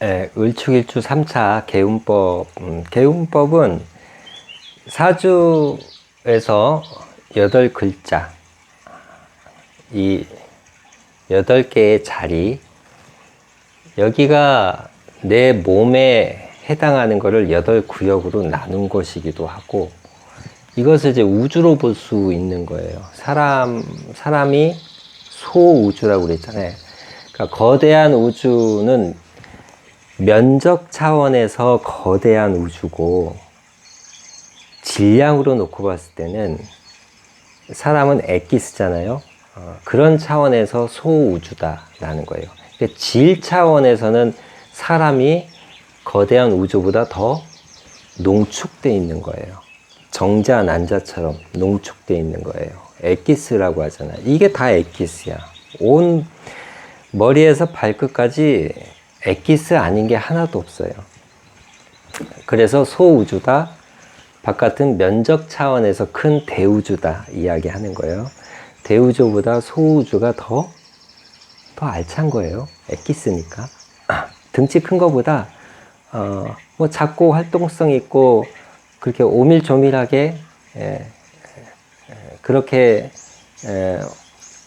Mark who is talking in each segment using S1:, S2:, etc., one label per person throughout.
S1: 예, 을축일주 3차 개운법. 음, 개운법은 사주에서 여덟 글자, 이 여덟 개의 자리, 여기가 내 몸에 해당하는 것을 여덟 구역으로 나눈 것이기도 하고, 이것을 이제 우주로 볼 수 있는 거예요. 사람, 사람이 소우주라고 그랬잖아요. 그러니까 거대한 우주는 면적 차원에서 거대한 우주고, 질량으로 놓고 봤을 때는 사람은 엑기스잖아요. 어, 그런 차원에서 소우주다라는 거예요. 그러니까 질 차원에서는 사람이 거대한 우주보다 더 농축돼 있는 거예요. 정자 난자처럼 농축돼 있는 거예요. 엑기스라고 하잖아요. 이게 다 엑기스야. 온 머리에서 발끝까지 엑기스 아닌 게 하나도 없어요. 그래서 소우주다, 바깥은 면적 차원에서 큰 대우주다 이야기하는 거예요. 대우주보다 소우주가 더, 더 알찬 거예요. 엑기스니까. 등치 큰 거보다, 어, 뭐 작고 활동성 있고, 그렇게 오밀조밀하게, 예, 예, 그렇게, 예,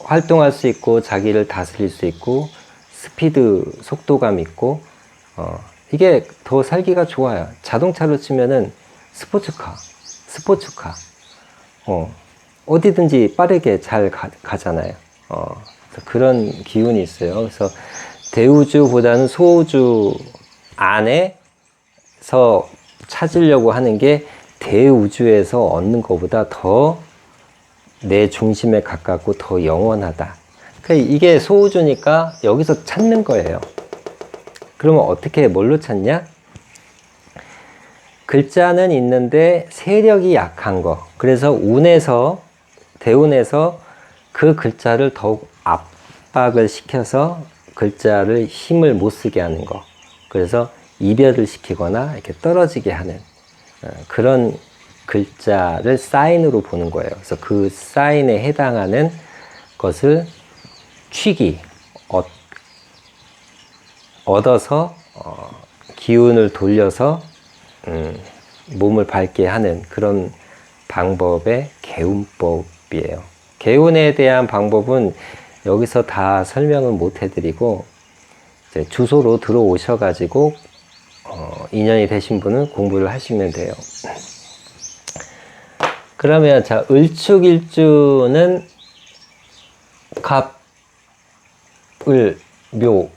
S1: 활동할 수 있고, 자기를 다스릴 수 있고, 스피드, 속도감 있고, 어, 이게 더 살기가 좋아요. 자동차로 치면은 스포츠카, 스포츠카, 어, 어디든지 빠르게 잘 가, 잖아요 어, 그런 기운이 있어요. 그래서 대우주보다는 소우주 안에서 찾으려고 하는 게 대우주에서 얻는 것보다 더 내 중심에 가깝고 더 영원하다. 그러니까 이게 소우주니까 여기서 찾는 거예요. 그러면 어떻게 뭘로 찾냐? 글자는 있는데 세력이 약한 거. 그래서 운에서 대운에서 그 글자를 더욱 압박을 시켜서 글자를 힘을 못 쓰게 하는 거. 그래서 이별을 시키거나 이렇게 떨어지게 하는 어, 그런 글자를 사인으로 보는 거예요. 그래서 그 사인에 해당하는 것을 취기, 얻, 얻어서 어, 기운을 돌려서 음, 몸을 밝게 하는 그런 방법의 개운법이에요. 개운에 대한 방법은 여기서 다 설명을 못 해드리고 주소로 들어오셔가지고 어, 인연이 되신 분은 공부를 하시면 돼요. 그러면 자 을축일주는 갑 을 묘.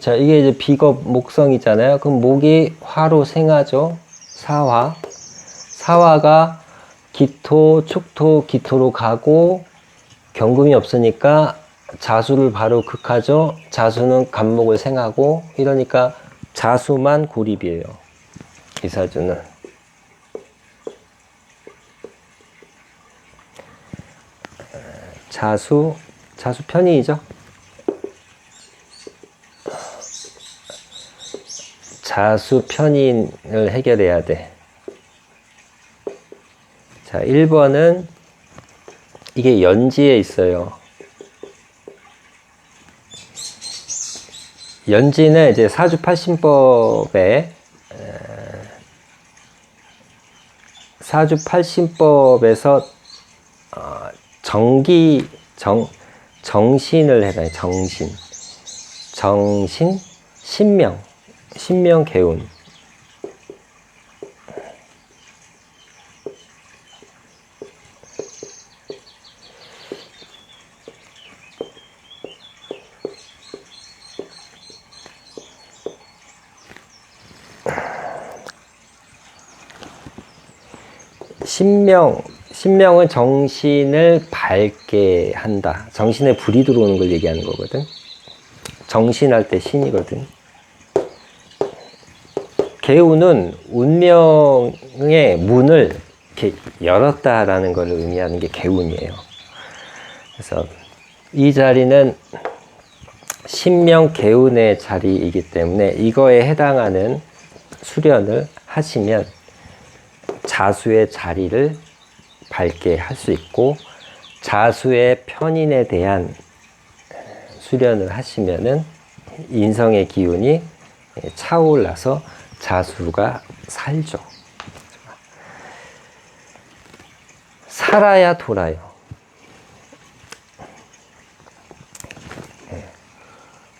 S1: 자 이게 이제 비겁 목성이잖아요. 그럼 목이 화로 생하죠. 사화. 사화가 기토, 축토, 기토로 가고 경금이 없으니까 자수를 바로 극하죠. 자수는 간목을 생하고 이러니까 자수만 고립이에요. 이 사주는. 자수, 자수 편의이죠. 자수 편인을 해결해야 돼. 자, 1번은 이게 연지에 있어요. 연지는 이제 사주팔신법에 사주팔신법에서 어, 정기 정 정신을 해봐요. 정신 정신 신명 신명 개운 신명, 신명은 정신을 밝게 한다. 정신에 불이 들어오는 걸 얘기하는 거거든. 정신할 때 신이거든. 개우는 운명의 문을 이렇게 열었다라는 걸 의미하는 게 개운이에요. 그래서 이 자리는 신명 개운의 자리이기 때문에 이거에 해당하는 수련을 하시면 자수의 자리를 밝게 할 수 있고 자수의 편인에 대한 수련을 하시면은 인성의 기운이 예, 차올라서 자수가 살죠. 살아야 돌아요. 예.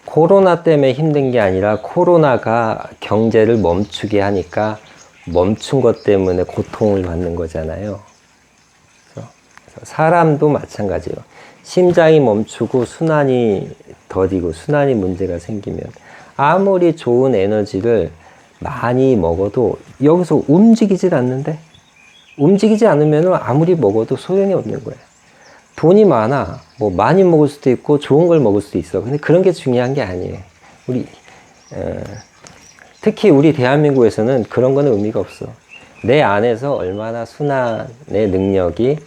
S1: 코로나 때문에 힘든 게 아니라 코로나가 경제를 멈추게 하니까 멈춘 것 때문에 고통을 받는 거잖아요. 사람도 마찬가지예요. 심장이 멈추고 순환이 더디고 순환이 문제가 생기면 아무리 좋은 에너지를 많이 먹어도 여기서 움직이질 않는데 움직이지 않으면 아무리 먹어도 소용이 없는 거예요. 돈이 많아. 뭐 많이 먹을 수도 있고 좋은 걸 먹을 수도 있어. 근데 그런 게 중요한 게 아니에요. 우리 어, 특히 우리 대한민국에서는 그런 거는 의미가 없어. 내 안에서 얼마나 순환의 능력이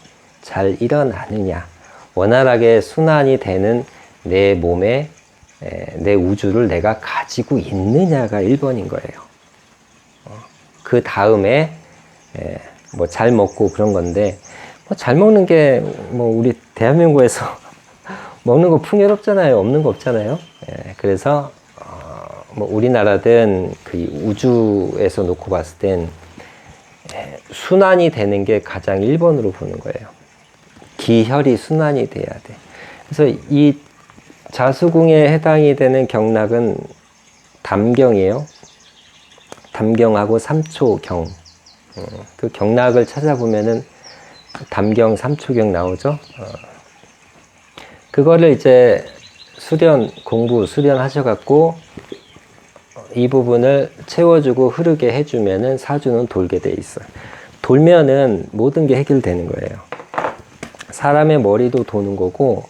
S1: 잘 일어나느냐. 원활하게 순환이 되는 내 몸에 에, 내 우주를 내가 가지고 있느냐가 1번인 거예요. 어, 그 다음에 뭐 잘 먹고 그런 건데 뭐 잘 먹는 게 뭐 우리 대한민국에서 먹는 거 풍요롭잖아요. 없는 거 없잖아요. 예, 그래서 어, 뭐 우리나라든 그 우주에서 놓고 봤을 땐 예, 순환이 되는 게 가장 1번으로 보는 거예요. 기혈이 순환이 돼야 돼. 그래서 이 자수궁에 해당이 되는 경락은 담경이에요. 담경하고 삼초경. 어, 그 경락을 찾아보면은 담경 삼초경 나오죠. 어. 그거를 이제 수련 공부 수련하셔갖고 이 부분을 채워주고 흐르게 해주면은 사주는 돌게 돼 있어요. 돌면은 모든 게 해결되는 거예요. 사람의 머리도 도는 거고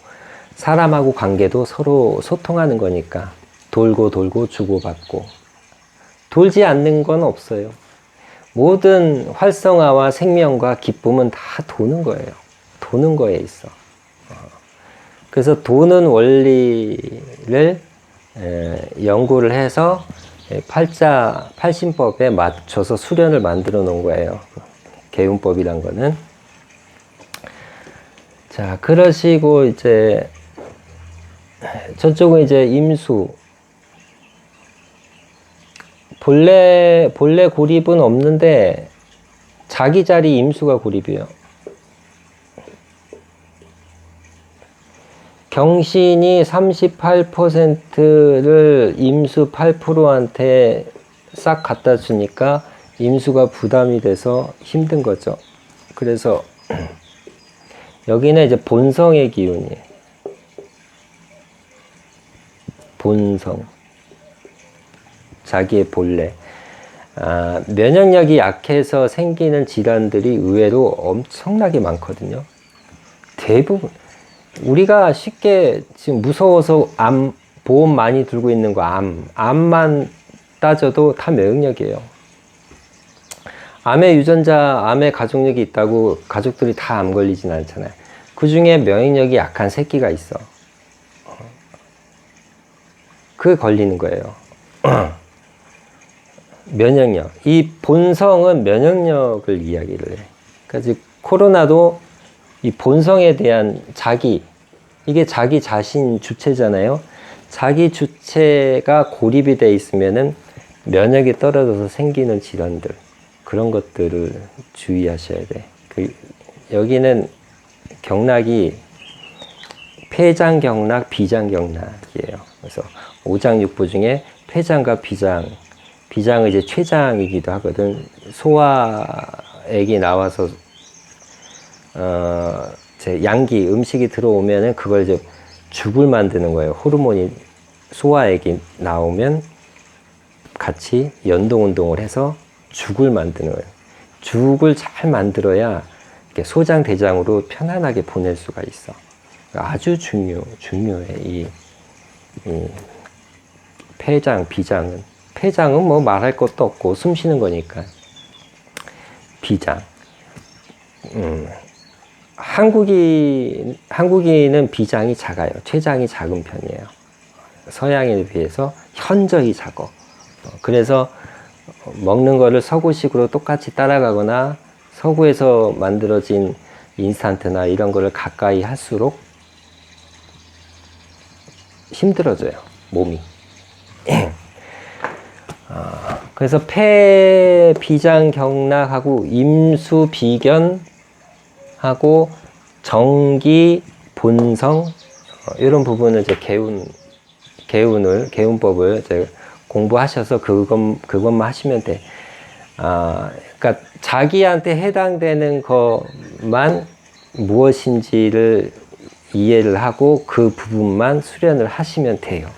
S1: 사람하고 관계도 서로 소통하는 거니까 돌고 돌고 주고받고 돌지 않는 건 없어요. 모든 활성화와 생명과 기쁨은 다 도는 거예요. 도는 거에 있어. 어. 그래서 도는 원리를 연구를 해서 팔자 팔신법에 맞춰서 수련을 만들어 놓은 거예요. 개운법이란 거는. 자, 그러시고 이제 저쪽은 이제 임수 본래 본래 고립은 없는데 자기 자리 임수가 고립이에요. 경신이 38%를 임수 8%한테 싹 갖다 주니까 임수가 부담이 돼서 힘든 거죠. 그래서 여기는 이제 본성의 기운이에요. 본성. 자기의 본래. 아, 면역력이 약해서 생기는 질환들이 의외로 엄청나게 많거든요. 대부분. 우리가 쉽게 지금 무서워서 암, 보험 많이 들고 있는 거 암, 암만 따져도 다 면역력이에요. 암의 유전자, 암의 가족력이 있다고 가족들이 다 암 걸리진 않잖아요. 그 중에 면역력이 약한 새끼가 있어. 그 걸리는 거예요. 면역력. 이 본성은 면역력을 이야기를 해. 그러니까 코로나도 이 본성에 대한 자기, 이게 자기 자신 주체잖아요. 자기 주체가 고립이 돼 있으면은 면역이 떨어져서 생기는 질환들, 그런 것들을 주의하셔야 돼. 그, 여기는 경락이 폐장 경락, 비장 경락이에요. 그래서 오장육부 중에 폐장과 비장, 비장은 이제 췌장이기도 하거든. 소화액이 나와서 어, 제 양기 음식이 들어오면은 그걸 이제 죽을 만드는 거예요. 호르몬이 소화액이 나오면 같이 연동 운동을 해서 죽을 만드는 거예요. 죽을 잘 만들어야 소장 대장으로 편안하게 보낼 수가 있어. 아주 중요 중요해 이, 이 폐장 비장은 폐장은 뭐 말할 것도 없고 숨 쉬는 거니까 비장. 음. 한국인 한국인은 비장이 작아요. 췌장이 작은 편이에요. 서양인에 비해서 현저히 작어. 어, 그래서 먹는 거를 서구식으로 똑같이 따라가거나 서구에서 만들어진 인스턴트나 이런 거를 가까이 할수록 힘들어져요. 몸이. 그래서 폐 비장 경락하고 임수 비견하고 정기 본성 어, 이런 부분을 이제 개운 개운을 개운법을 이제 공부하셔서 그것 그것만 하시면 돼. 아, 그러니까 자기한테 해당되는 것만 무엇인지를 이해를 하고 그 부분만 수련을 하시면 돼요.